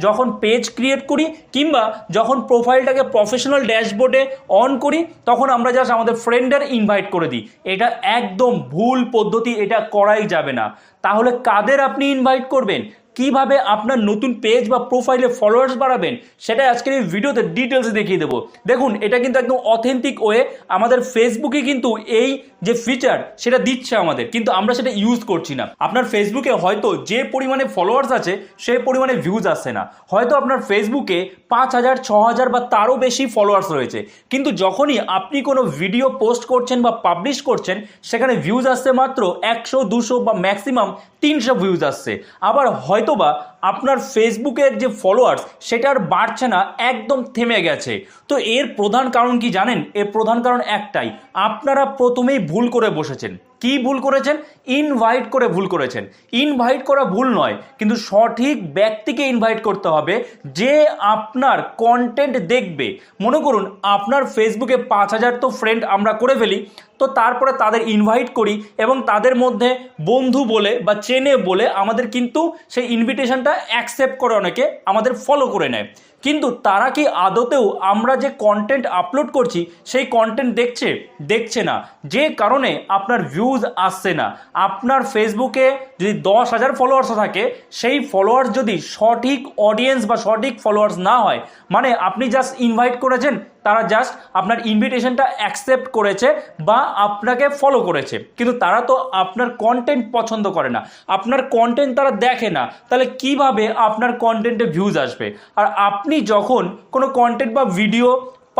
যখন page create করি কিংবা যখন প্রোফাইলটাকে প্রফেশনাল ড্যাশবোর্ডে অন করি, তখন আমরা জাস্ট আমাদের ফ্রেন্ডের ইনভাইট করে দিই। এটা একদম ভুল পদ্ধতি, এটা করাই যাবে না। তাহলে কাদের আপনি ইনভাইট করবেন? কীভাবে আপনার নতুন পেজ বা প্রোফাইলে ফলোয়ার্স বাড়াবেন সেটা আজকের এই ভিডিওতে ডিটেলস দেখিয়ে দেবো। দেখুন, এটা কিন্তু একদম অথেন্টিক ওয়ে আমাদের ফেসবুকে কিন্তু এই যে ফিচার সেটা দিচ্ছে আমাদের, কিন্তু আমরা সেটা ইউজ করছি না। আপনার ফেসবুকে হয়তো যে পরিমাণে ফলোয়ার্স আছে সেই পরিমাণে ভিউজ আসছে না। হয়তো আপনার ফেসবুকে পাঁচ হাজার, ছ হাজার বা তারও বেশি ফলোয়ার্স রয়েছে, কিন্তু যখনই আপনি কোনো ভিডিও পোস্ট করছেন বা পাবলিশ করছেন, সেখানে ভিউজ আসছে মাত্র একশো, দুশো বা ম্যাক্সিমাম তিনশো ভিউজ আসছে। আবার হয়তোবা আপনার ফেসবুকের যে ফলোয়ার্স সেটার বাড়ছে না, একদম থেমে গেছে। তো এর প্রধান কারণ কি জানেন? এর প্রধান কারণ একটাই, আপনারা প্রথমেই ভুল করে বসেছেন। কি ভুল করেছেন? ইনভাইট করে ভুল করেছেন। ইনভাইট করা ভুল নয়, কিন্তু সঠিক ব্যক্তিকে ইনভাইট করতে হবে যে আপনার কন্টেন্ট দেখবে। মনে করুন, আপনার ফেসবুকে পাঁচ হাজার তো ফ্রেন্ড আমরা করে ফেলি, তো তারপরে তাদের ইনভাইট করি এবং তাদের মধ্যে বন্ধু বলে বা চেনে বলে আমাদের কিন্তু সেই ইনভিটেশনটা অ্যাকসেপ্ট করে অনেকে আমাদের ফলো করে নেয়। কিন্তু তারা কি আদতেও আমরা যে কন্টেন্ট আপলোড করছি, সেই কন্টেন্ট দেখছে? দেখছে না। যে কারণে আপনার ভিউজ আসছে না। আপনার ফেসবুকে যদি দশ হাজার ফলোয়ার্স থাকে, সেই ফলোয়ার্স যদি সঠিক অডিয়েন্স বা সঠিক ফলোয়ার্স না হয় মানে আপনি জাস্ট ইনভাইট করেছেন তারা জাস্ট আপনার ইনভিটেশনটা অ্যাকসেপ্ট করেছে বা আপনাকে ফলো করেছে। কিন্তু তারা তো আপনার কন্টেন্ট পছন্দ করে না। আপনার কন্টেন্ট তারা দেখে না। তাহলে কীভাবে আপনার কন্টেন্টে ভিউজ আসবে? আর আপনি যখন কোনো কন্টেন্ট বা ভিডিও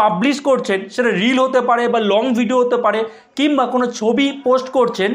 পাবলিশ করছেন, সেটা রিল হতে পারে বা লং ভিডিও হতে পারে, কিংবা কোনো ছবি পোস্ট করছেন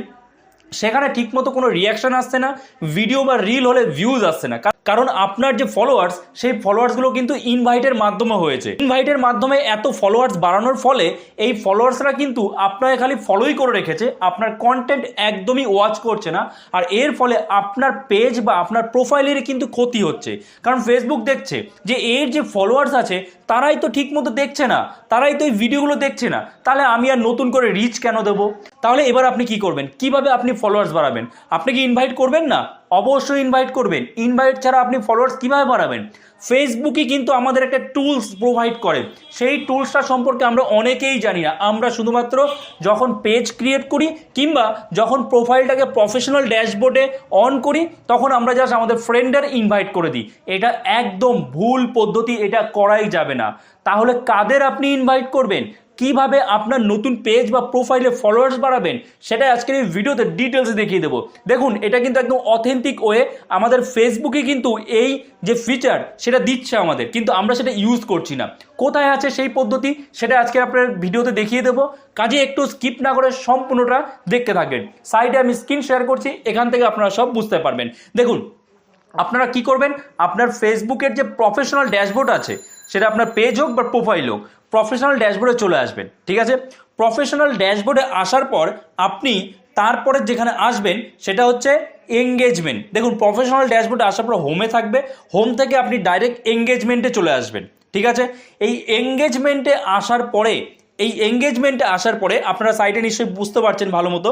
সেখানে ঠিকমতো কোনো রিয়াকশন আসছে না ভিডিও বা রিল হলে ভিউজ আসছে না। কারণ আপনার যে ফলোয়ার্স সেই ফলোয়ার্সগুলো কিন্তু ইনভাইটের মাধ্যমে হয়েছে। ইনভাইটের মাধ্যমে এত ফলোয়ার্স বাড়ানোর ফলে এই ফলোয়ার্সরা কিন্তু আপনাকে খালি ফলোই করে রেখেছে, আপনার কন্টেন্ট একদমই ওয়াচ করছে না, আর এর ফলে আপনার পেজ বা আপনার প্রোফাইলের কিন্তু ক্ষতি হচ্ছে। কারণ ফেসবুক দেখছে যে এর যে ফলোয়ার্স আছে, তারাই তো ঠিকমতো দেখছে না, তারাই তো এই ভিডিওগুলো দেখছে না। তাহলে আমি আর নতুন করে রিচ কেন দেবো? তাহলে এবার আপনি কি করবেন? কীভাবে আপনি ফলোয়ার্স বাড়াবেন। আপনি কি ইনভাইট করবেন না? অবশ্যই ইনভাইট করবেন। ইনভাইট ছাড়া আপনি ফলোয়ার্স কীভাবে বাড়াবেন? ফেসবুকই কিন্তু আমাদের একটা টুলস প্রোভাইড করে। সেই টুলসটা সম্পর্কে আমরা অনেকেই জানি না। আমরা শুধুমাত্র যখন পেজ ক্রিয়েট করি কিংবা যখন প্রোফাইলটাকে প্রফেশনাল ড্যাশবোর্ডে অন করি, তখন আমরা জাস্ট আমাদের ফ্রেন্ডের ইনভাইট করে দিই। এটা একদম ভুল পদ্ধতি, এটা করাই যাবে না। তাহলে কাদের আপনি ইনভাইট করবেন? কীভাবে আপনার নতুন পেজ বা প্রোফাইলে ফলোয়ার্স বাড়াবেন সেটা আজকের এই ভিডিওতে ডিটেলসে দেখিয়ে দেবো। দেখুন, এটা কিন্তু একদম অথেন্টিক ওয়ে আমাদের ফেসবুকে কিন্তু এই যে ফিচার সেটা দিচ্ছে আমাদের, কিন্তু আমরা সেটা ইউজ করছি না। কোথায় আছে সেই পদ্ধতি, সেটা আজকে আপনার ভিডিওতে দেখিয়ে দেবো। কাজে একটু স্কিপ না করে সম্পূর্ণটা দেখতে থাকবেন। সাইডে আমি স্ক্রিন শেয়ার করছি, এখান থেকে আপনারা সব বুঝতে পারবেন। দেখুন, আপনারা কি করবেন? আপনার ফেসবুকের যে প্রফেশনাল ড্যাশবোর্ড আছে, সেটা আপনার পেজ হোক বা প্রোফাইল হোক প্রফেশনাল ড্যাশবোর্ডে চলে আসবেন, ঠিক আছে? প্রফেশনাল ড্যাশবোর্ডে আসার পর আপনি তারপরে যেখানে আসবেন, সেটা হচ্ছে এঙ্গেজমেন্ট দেখুন প্রফেশনাল ড্যাশবোর্ডে আসার পর হোমে থাকবে হোম থেকে আপনি ডাইরেক্ট এঙ্গেজমেন্টে চলে আসবেন, ঠিক আছে? এই এঙ্গেজমেন্টে আসার পরে, এই এঙ্গেজমেন্টে আসার পরে আপনারা সাইটে নিশ্চয়ই বুঝতে পারছেন ভালো মতো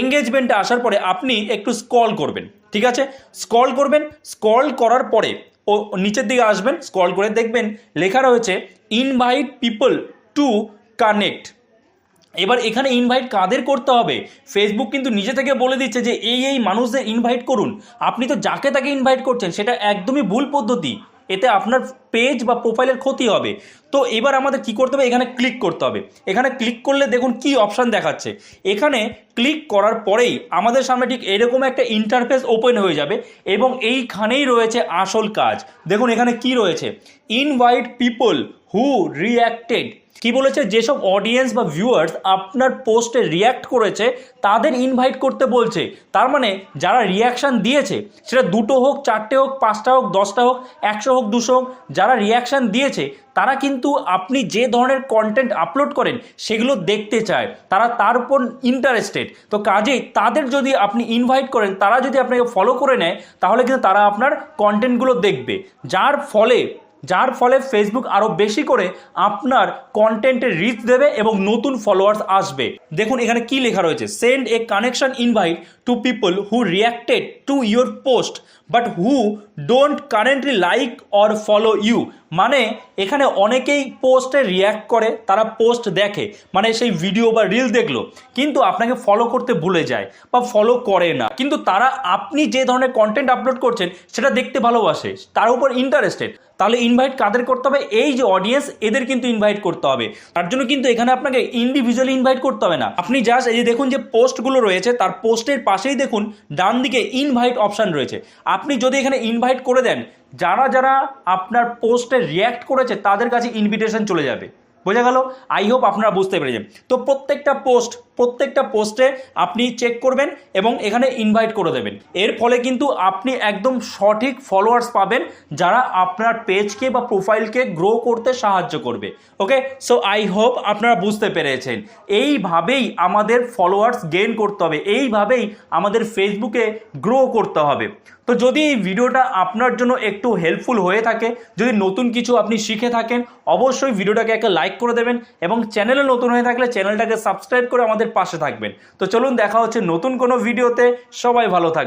এঙ্গেজমেন্টে আসার পরে আপনি একটু স্কল করবেন, ঠিক আছে? স্ক্রল করবেন স্ক্রল করার পরে ও নিচের দিকে আসবেন স্ক্রল করে দেখবেন, লেখা রয়েছে ইনভাইট পিপল টু কানেক্ট এবার এখানে ইনভাইট কাদের করতে হবে? ফেসবুক কিন্তু নিজে থেকে বলে দিচ্ছে যে, এই এই মানুষদের ইনভাইট করুন। আপনি তো যাকে তাকে ইনভাইট করছেন, সেটা একদমই ভুল পদ্ধতি। এতে আপনার পেজ বা প্রোফাইলের ক্ষতি হবে। তো এবার আমাদের কি করতে হবে? এখানে ক্লিক করতে হবে। এখানে ক্লিক করলে দেখুন কি অপশান দেখাচ্ছে। এখানে ক্লিক করার পরেই আমাদের সামনে ঠিক এরকম একটা ইন্টারফেস ওপেন হয়ে যাবে এবং এইখানেই রয়েছে আসল কাজ। দেখুন এখানে কি রয়েছে? ইনভাইট পিপল হু রিয়াক্টেড কি বলেছে? যেসব অডিয়েন্স বা ভিউয়ার্স আপনার পোস্টে রিয়্যাক্ট করেছে, তাদের ইনভাইট করতে বলছে। তার মানে যারা রিয়াকশান দিয়েছে, সেটা দুটো হোক, চারটে হোক, পাঁচটা হোক, দশটা হোক, একশো হোক, দুশো হোক, যারা রিয়াকশান দিয়েছে, তারা কিন্তু আপনি যে ধরনের কন্টেন্ট আপলোড করেন, সেগুলো দেখতে চায়। তারা তার উপর ইন্টারেস্টেড তো কাজেই তাদের যদি আপনি ইনভাইট করেন, তারা যদি আপনাকে ফলো করে নেয়, তাহলে কিন্তু তারা আপনার কন্টেন্টগুলো দেখবে। যার ফলে যার ফলে ফেসবুক আরও বেশি করে আপনার কন্টেন্টের রিচ দেবে এবং নতুন ফলোয়ার্স আসবে। দেখুন, এখানে কি লেখা রয়েছে? Send a connection invite to people who reacted to your post but who don't currently like or follow you মানে এখানে অনেকেই পোস্টে রিয়্যাক্ট করে, তারা পোস্ট দেখে। মানে সেই ভিডিও বা রিল দেখল, কিন্তু আপনাকে ফলো করতে ভুলে যায় বা ফলো করে না। কিন্তু তারা, আপনি যে ধরনের কন্টেন্ট আপলোড করছেন, সেটা দেখতে ভালোবাসে, তার উপর ইন্টারেস্টেড তাহলে ইনভাইট কাদের করতে হবে? এই যে অডিয়েন্স এদের কিন্তু ইনভাইট করতে হবে। তার জন্য কিন্তু এখানে আপনাকে ইন্ডিভিজুয়ালি ইনভাইট করতে হবে না। আপনি জাস্ট এই যে দেখুন যে পোস্টগুলো রয়েছে, তার পোস্টের পাশেই দেখুন ডান দিকে ইনভাইট অপশান রয়েছে। আপনি যদি এখানে ইনভাইট করে দেন, যারা যারা আপনার পোস্টে রিয়্যাক্ট করেছে, তাদের কাছে ইনভিটেশন চলে যাবে। বোঝা গেল? আই হোপ আপনারা বুঝতে পেরেছেন। তো প্রত্যেকটা পোস্ট প্রত্যেকটা পোস্টে আপনি চেক করবেন এবং এখানে ইনভাইট করে দেবেন। এর ফলে কিন্তু আপনি একদম সঠিক ফলোয়ার্স পাবেন যারা আপনার পেজকে বা প্রোফাইলকে গ্রো করতে সাহায্য করবে। ওকে সো আই হোপ আপনারা বুঝতে পেরেছেন। এইভাবেই আমাদের ফলোয়ার্স গেইন করতে হবে। এইভাবেই আমাদের ফেসবুকে গ্রো করতে হবে। তো যদি এই ভিডিওটা আপনার জন্য একটু হেল্পফুল হয়ে থাকে, যদি নতুন কিছু আপনি শিখে থাকেন, অবশ্যই ভিডিওটাকে একটা লাইক করে দেবেন এবং চ্যানেলে নতুন হয়ে থাকলে চ্যানেলটাকে সাবস্ক্রাইব করে আমাদের পাশে থাকবেন। তো চলুন দেখা হচ্ছে নতুন কোনো ভিডিওতে সবাই ভালো থাকবেন।